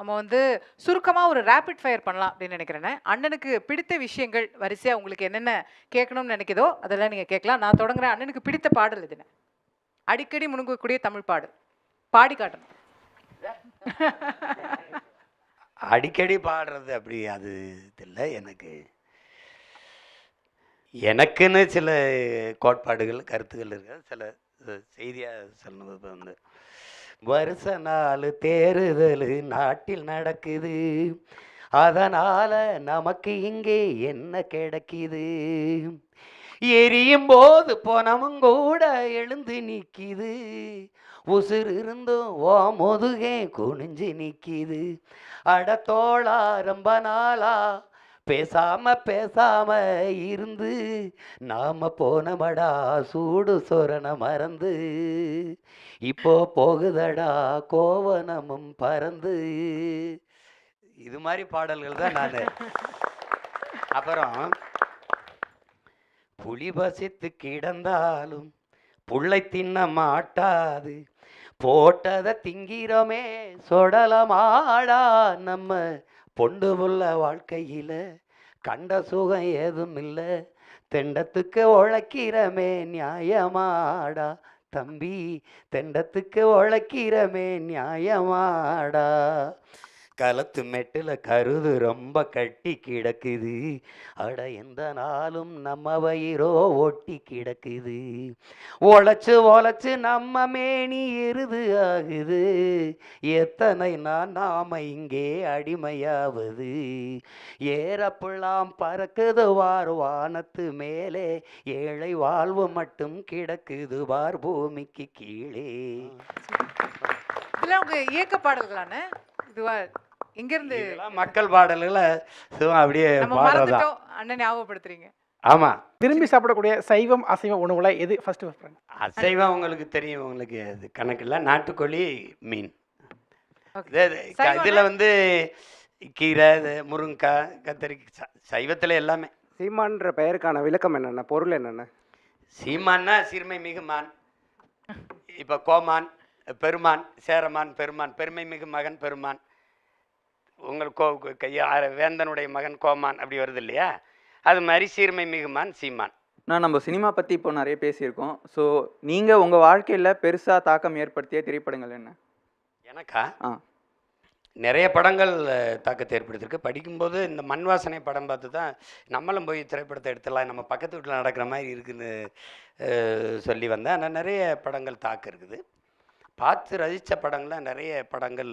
நம்ம வந்து சுருக்கமாக ஒரு ரேபிட் ஃபயர் பண்ணலாம் அப்படின்னு நினைக்கிறேன். அண்ணனுக்கு பிடித்த விஷயங்கள் வரிசையாக உங்களுக்கு என்னென்ன கேட்கணும்னு நினைக்கிதோ அதெல்லாம் நீங்கள் கேட்கலாம். நான் தொடங்குறேன் அண்ணனுக்கு பிடித்த பாடல் இதுன்னு அடிக்கடி முணுங்கக்கூடிய தமிழ் பாடல். பாடி காட்டணும். அடிக்கடி பாடுறது அப்படி அது இல்லை எனக்கு. எனக்குன்னு சில கோட்பாடுகள் கருத்துக்கள் இருக்கு சில செய்தியாக சொல்லணும். வந்து வருஷ நாள் தேறுதல் நாட்டில் நடக்குது. அதனால நமக்கு இங்கே என்ன கிடைக்குது? எரியும் போது போனவங்க கூட எழுந்து நிற்கிது உசுர் இருந்தும் ஓ முதுகே குனிஞ்சு நிற்கிது அட தோளா ரொம்ப நாளா பேசாம பேசாம இருந்து நாம போனமடா சூடு சொரண மறந்து. இப்போ போகுதடா கோவனமும் பறந்து. இது மாதிரி பாடல்கள் தான் நான். அப்புறம் புலி பசித்து கிடந்தாலும் புள்ளை தின்ன மாட்டாது. போட்டதை திங்கிறோமே சொடலமாடா நம்ம பொண்டு புள்ள வாழ்க்கையில கண்ட சுகம் ஏதும் இல்லை தெண்டத்துக்கு உழைக்கிறமே நியாயமாடா தம்பி. தெண்டத்துக்கு உழைக்கிறமே நியாயமாடா. களத்து மெட்டில் கருது ரொம்ப கட்டி கிடக்குது. அட எந்த நாளும் நம்ம வயிறோ ஒட்டி கிடக்குது. ஒழைச்சு ஒழைச்சு நம்ம மேனி இருது ஆகுது. எத்தனை நான் நாம இங்கே அடிமையாவது. ஏறப்புலாம் பறக்குது வார் வானத்து மேலே. ஏழை வாழ்வு மட்டும் கிடக்குது வார் பூமிக்கு கீழே. இதெல்லாம் உங்கள் இயக்க பாடல்களான இதுவா இதெல்லாம் மக்கள் பாடல்களை சும்மா அப்படியே அண்ணன் ஞாபகப்படுத்துறீங்க. ஆமா. விரும்பி சாப்பிடக்கூடிய சைவம் அசைவ உணவுல எது ஃபர்ஸ்ட் ப்ரிஃபரன்ஸ் அசைவம் உங்களுக்கு தெரியும். உங்களுக்கு அது கணக்கில்ல நாட்டுக்கோழி மீன்? இதுல வந்து கீரை இது முருங்கைக்காய் கத்திரிக்காய் ச- சைவத்துல எல்லாமே. சீமான்ற பெயருக்கான விளக்கம் என்னென்ன? பொருள் என்னென்ன? சீமான்னா சிறுமை மிகுமான் இப்போ கோமான் பெருமான் சேரமான் பெருமான் பெருமை மிகு மகன் பெருமான். உங்கள் கோ கையா வேந்தனுடைய மகன் கோமான் அப்படி வருது இல்லையா? அது மாதிரி சீர்மை மிகுமான் சீமான். நான் நம்ம சினிமா பற்றி இப்போ நிறைய பேசியிருக்கோம். ஸோ நீங்கள் உங்கள் வாழ்க்கையில் பெருசாக தாக்கம் ஏற்படுத்திய திரைப்படங்கள் என்ன? எனக்கா? ஆ. நிறைய படங்கள் தாக்கத்தை ஏற்படுத்தியிருக்கு. படிக்கும்போது இந்த மண் வாசனை படம் பார்த்து தான் நம்மளும் போய் திரைப்படத்தை எடுத்துடலாம் நம்ம பக்கத்து வீட்டில் நடக்கிற மாதிரி இருக்குன்னு சொல்லி வந்தேன். ஆனால் நிறைய படங்கள் தாக்கம் இருக்குது. பார்த்து ரசித்த படங்களில் நிறைய படங்கள்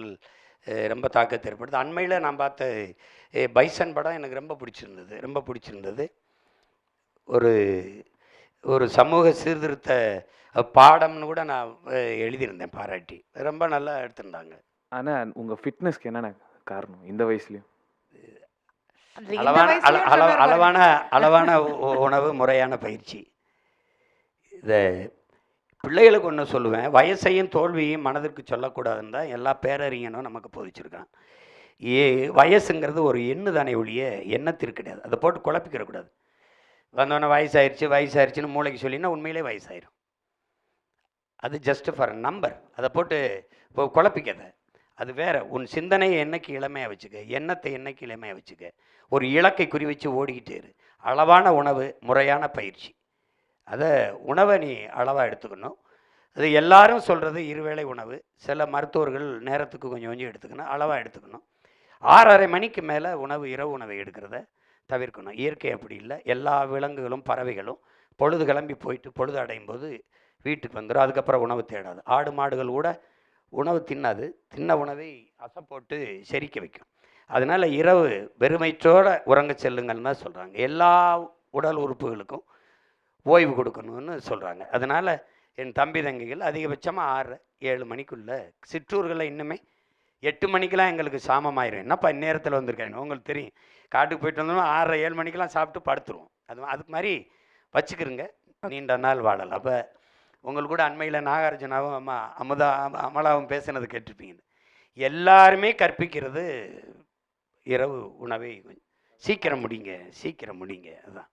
ரொம்ப தாக்கத்தை ஏற்படுது அண்மையில் நான் பார்த்த பைசன் படம் எனக்கு ரொம்ப பிடிச்சிருந்தது ரொம்ப பிடிச்சிருந்தது. ஒரு ஒரு சமூக சீர்திருத்த பாடம்னு கூட நான் எழுதியிருந்தேன் பாராட்டி. ரொம்ப நல்லா எடுத்திருந்தாங்க. ஆனா உங்க ஃபிட்னஸ்க்கு என்னென்ன காரணம் இந்த வயசுலயும்? அளவான. அளவான அளவான உணவு முறையான பயிற்சி. இதை பிள்ளைகளுக்கு ஒன்று சொல்லுவேன். வயசையும் தோல்வியையும் மனதிற்கு சொல்லக்கூடாதுன்னு தான் எல்லா பேரறிஞனும் நமக்கு போதிச்சிருக்கான் ஏ வயசுங்கிறது ஒரு எண்ணு தானே ஒழிய எண்ணத்திற்கு கிடையாது. அதை போட்டு குழப்பிக்கிறக்கூடாது. வந்தோடனே வயசாயிருச்சு வயசாயிருச்சுன்னு மூளைக்கு சொல்லினா உண்மையிலே வயசாயிரும். அது ஜஸ்ட் ஃபார் நம்பர் அதை போட்டு இப்போ குழப்பிக்காத. அது வேற. உன் சிந்தனையை என்னைக்கு இளமையாக வச்சுக்க எண்ணத்தை என்னைக்கு இளமையாக வச்சுக்க ஒரு இலக்கை குறி வச்சு ஓடிக்கிட்டே இரு. அளவான உணவு முறையான பயிற்சி. அதை உணவை நீ அளவாக எடுத்துக்கணும். அது எல்லாரும் சொல்கிறது இருவேளை உணவு. சில மருத்துவர்கள் நேரத்துக்கு கொஞ்சம் கொஞ்சம் எடுத்துக்கணும் அளவாக எடுத்துக்கணும். ஆறரை மணிக்கு மேலே உணவு இரவு உணவை எடுக்கிறத தவிர்க்கணும். இயற்கை அப்படி இல்லை. எல்லா விலங்குகளும் பறவைகளும் பொழுது கிளம்பி போயிட்டு பொழுது அடையும் போது வீட்டுக்கு வந்துடும் அதுக்கப்புறம் உணவு தேடாது. ஆடு மாடுகள் கூட உணவு தின்னாது. தின்ன உணவை அசை போட்டு செரிக்க வைக்கும். அதனால் இரவு வெறுமைற்றோட உறங்க செல்லுங்கள்னு தான் சொல்கிறாங்க எல்லா உடல் உறுப்புகளுக்கும் ஓய்வு கொடுக்கணும்னு சொல்கிறாங்க அதனால் என் தம்பி தங்கைகள் அதிகபட்சமாக ஆறு ஏழு மணிக்குள்ளே சிற்றூர்களில் இன்னுமே எட்டு மணிக்கெலாம் எங்களுக்கு சாமமாயிரும். என்னப்பா இந்நேரத்தில் வந்திருக்காங்க உங்களுக்கு தெரியும்? காட்டுக்கு போயிட்டு வந்தோம்னா ஆறரை ஏழு மணிக்கெல்லாம் சாப்பிட்டு படுத்துருவோம். அது அதுக்கு மாதிரி வச்சுக்கிறங்க நீண்ட நாள் வாழலாம். அப்போ உங்களுக்கு கூட அண்மையில் நாகார்ஜுனாவும் அம்மா அமுதா அம- அமலாவும் பேசினது கேட்டிருப்பீங்க. எல்லாருமே கற்பிக்கிறது இரவு உணவை சீக்கிரம் முடிங்க சீக்கிரம் முடிங்க. அதான்.